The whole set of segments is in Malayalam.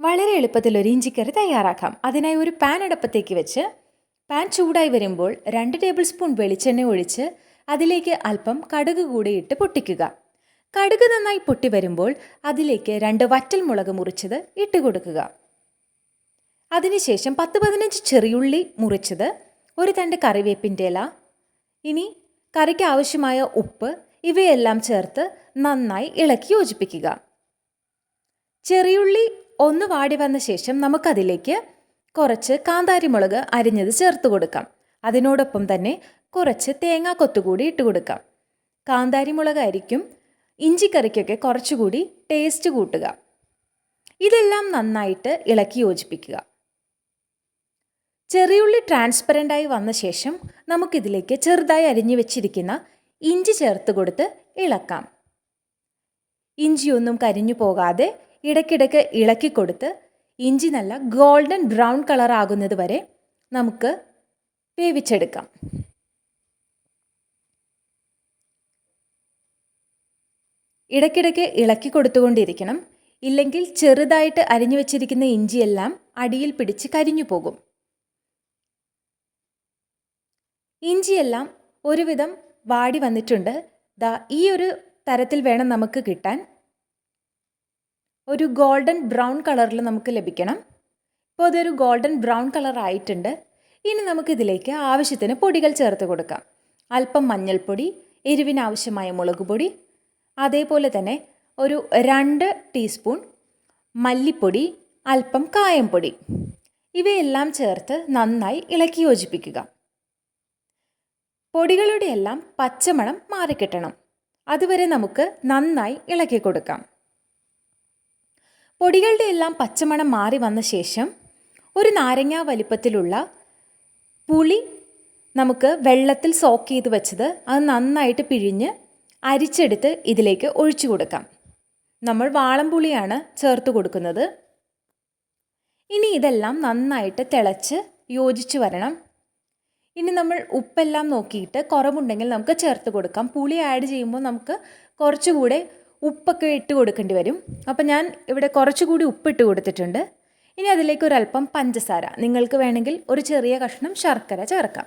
വളരെ എളുപ്പത്തിൽ ഒരു ഇഞ്ചിക്കറി തയ്യാറാക്കാം. അതിനായി ഒരു പാൻ അടുപ്പത്തേക്ക് വെച്ച് പാൻ ചൂടായി വരുമ്പോൾ രണ്ട് ടേബിൾ സ്പൂൺ വെളിച്ചെണ്ണ ഒഴിച്ച് അതിലേക്ക് അല്പം കടുക് കൂടി ഇട്ട് പൊട്ടിക്കുക. കടുക് നന്നായി പൊട്ടി വരുമ്പോൾ അതിലേക്ക് രണ്ട് വറ്റൽ മുളക് മുറിച്ചത് ഇട്ട് കൊടുക്കുക. അതിനുശേഷം പത്ത് പതിനഞ്ച് ചെറിയുള്ളി മുറിച്ചത് ഒരു തണ്ട് കറിവേപ്പിന്റെ ഇല ഇനി കറിക്ക് ആവശ്യമായ ഉപ്പ് ഇവയെല്ലാം ചേർത്ത് നന്നായി ഇളക്കി യോജിപ്പിക്കുക. ചെറിയുള്ളി ഒന്ന് വാടി വന്ന ശേഷം നമുക്കതിലേക്ക് കുറച്ച് കാന്താരിമുളക് അരിഞ്ഞത് ചേർത്ത് കൊടുക്കാം. അതിനോടൊപ്പം തന്നെ കുറച്ച് തേങ്ങാ കൊത്തുകൂടി ഇട്ട് കൊടുക്കാം. കാന്താരിമുളകായിരിക്കും ഇഞ്ചിക്കറിക്കൊക്കെ കുറച്ചുകൂടി ടേസ്റ്റ് കൂട്ടുക. ഇതെല്ലാം നന്നായിട്ട് ഇളക്കി യോജിപ്പിക്കുക. ചെറിയുള്ളി ട്രാൻസ്പെറന്റായി വന്ന ശേഷം നമുക്കിതിലേക്ക് ചെറുതായി അരിഞ്ഞു വെച്ചിരിക്കുന്ന ഇഞ്ചി ചേർത്ത് കൊടുത്ത് ഇളക്കാം. ഇഞ്ചിയൊന്നും കരിഞ്ഞു പോകാതെ ഇടയ്ക്കിടയ്ക്ക് ഇളക്കി കൊടുത്ത് ഇഞ്ചി നല്ല ഗോൾഡൻ ബ്രൗൺ കളർ ആകുന്നത് വരെ നമുക്ക് വേവിച്ചെടുക്കാം. ഇടയ്ക്കിടയ്ക്ക് ഇളക്കി കൊടുത്തുകൊണ്ടിരിക്കണം. ഇല്ലെങ്കിൽ ചെറുതായിട്ട് അരിഞ്ഞു വെച്ചിരിക്കുന്ന ഇഞ്ചിയെല്ലാം അടിയിൽ പിടിച്ച് കരിഞ്ഞു പോകും. ഇഞ്ചിയെല്ലാം ഒരുവിധം വാടി വന്നിട്ടുണ്ട്. ദാ ഈ ഒരു തരത്തിൽ വേണം നമുക്ക് കിട്ടാൻ. ഒരു ഗോൾഡൻ ബ്രൗൺ കളറിൽ നമുക്ക് ലഭിക്കണം. ഇപ്പോൾ അതൊരു ഗോൾഡൻ ബ്രൗൺ കളർ ആയിട്ടുണ്ട്. ഇനി നമുക്കിതിലേക്ക് ആവശ്യത്തിന് പൊടികൾ ചേർത്ത് കൊടുക്കാം. അല്പം മഞ്ഞൾപ്പൊടി എരിവിനാവശ്യമായ മുളക് പൊടി അതേപോലെ തന്നെ ഒരു രണ്ട് ടീസ്പൂൺ മല്ലിപ്പൊടി അല്പം കായം പൊടി. ഇവയെല്ലാം ചേർത്ത് നന്നായി ഇളക്കി യോജിപ്പിക്കുക. പൊടികളുടെ എല്ലാം പച്ചമണം മാറിക്കിട്ടണം. അതുവരെ നമുക്ക് നന്നായി ഇളക്കി കൊടുക്കാം. പൊടികളുടെ എല്ലാം പച്ചമണം മാറി വന്ന ശേഷം ഒരു നാരങ്ങ വലിപ്പത്തിലുള്ള പുളി നമുക്ക് വെള്ളത്തിൽ സോക്ക് ചെയ്ത് വെച്ചത് അത് നന്നായിട്ട് പിഴിഞ്ഞ് അരിച്ചെടുത്ത് ഇതിലേക്ക് ഒഴിച്ചു കൊടുക്കാം. നമ്മൾ വാളംപുളിയാണ് ചേർത്ത് കൊടുക്കുന്നത്. ഇനി ഇതെല്ലാം നന്നായിട്ട് തിളച്ച് യോജിച്ച് വരണം. ഇനി നമ്മൾ ഉപ്പെല്ലാം നോക്കിയിട്ട് കുറവുണ്ടെങ്കിൽ നമുക്ക് ചേർത്ത് കൊടുക്കാം. പുളി ആഡ് ചെയ്യുമ്പോൾ നമുക്ക് കുറച്ചുകൂടെ ഉപ്പൊക്കെ ഇട്ട് കൊടുക്കേണ്ടി വരും. അപ്പം ഞാൻ ഇവിടെ കുറച്ചുകൂടി ഉപ്പിട്ട് കൊടുത്തിട്ടുണ്ട്. ഇനി അതിലേക്ക് ഒരല്പം പഞ്ചസാര. നിങ്ങൾക്ക് വേണമെങ്കിൽ ഒരു ചെറിയ കഷ്ണം ശർക്കര ചേർക്കാം.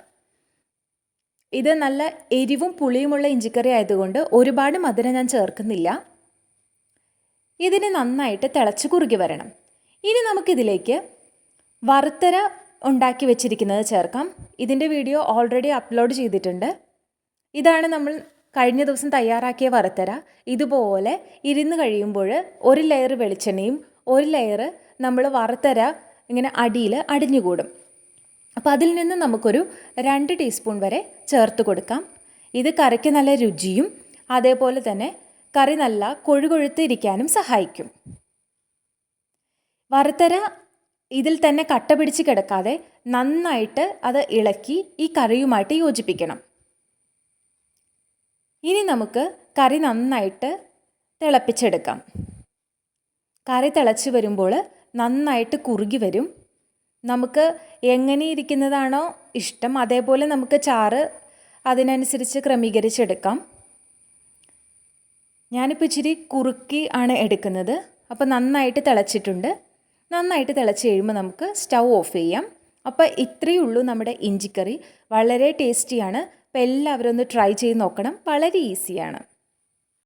ഇത് നല്ല എരിവും പുളിയുമുള്ള ഇഞ്ചിക്കറി ആയതുകൊണ്ട് ഒരുപാട് മധുരം ഞാൻ ചേർക്കുന്നില്ല. ഇതിനെ നന്നായിട്ട് തിളച്ച് കുറുകി വരണം. ഇനി നമുക്കിതിലേക്ക് വറുത്തര ഉണ്ടാക്കി വെച്ചിരിക്കുന്നത് ചേർക്കാം. ഇതിന്റെ വീഡിയോ ഓൾറെഡി അപ്ലോഡ് ചെയ്തിട്ടുണ്ട്. ഇതാണ് നമ്മൾ കഴിഞ്ഞ ദിവസം തയ്യാറാക്കിയ വറുത്തര ഇതുപോലെ ഇരുന്ന് കഴിയുമ്പോൾ ഒരു ലെയർ വെളിച്ചെണ്ണയും ഒരു ലെയർ നമ്മൾ വറുത്തര ഇങ്ങനെ അടിയിൽ അടിഞ്ഞുകൂടും. അപ്പോൾ അതിൽ നിന്ന് നമുക്കൊരു രണ്ട് ടീസ്പൂൺ വരെ ചേർത്ത് കൊടുക്കാം. ഇത് കറിക്ക് നല്ല രുചിയും അതേപോലെ തന്നെ കറി നല്ല കൊഴുകൊഴുത്തിരിക്കാനും സഹായിക്കും. വറുത്തര ഇതിൽ തന്നെ കട്ട പിടിച്ച് കിടക്കാതെ നന്നായിട്ട് അത് ഇളക്കി ഈ കറിയുമായിട്ട് യോജിപ്പിക്കണം. ഇനി നമുക്ക് കറി നന്നായിട്ട് തിളപ്പിച്ചെടുക്കാം. കറി തിളച്ച് വരുമ്പോൾ നന്നായിട്ട് കുറുകി വരും. നമുക്ക് എങ്ങനെ ഇരിക്കുന്നതാണോ ഇഷ്ടം അതേപോലെ നമുക്ക് ചാറ് അതിനനുസരിച്ച് ക്രമീകരിച്ചെടുക്കാം. ഞാനിപ്പോൾ ഇച്ചിരി കുറുക്കി ആണ് എടുക്കുന്നത്. അപ്പോൾ നന്നായിട്ട് തിളച്ചിട്ടുണ്ട്. നന്നായിട്ട് തിളച്ച് കഴിയുമ്പോൾ നമുക്ക് സ്റ്റൗ ഓഫ് ചെയ്യാം. അപ്പോൾ ഇത്രയേ ഉള്ളൂ നമ്മുടെ ഇഞ്ചിക്കറി. വളരെ ടേസ്റ്റിയാണ്. അപ്പോൾ എല്ലാവരും ഒന്ന് ട്രൈ ചെയ്ത് നോക്കണം. വളരെ ഈസിയാണ്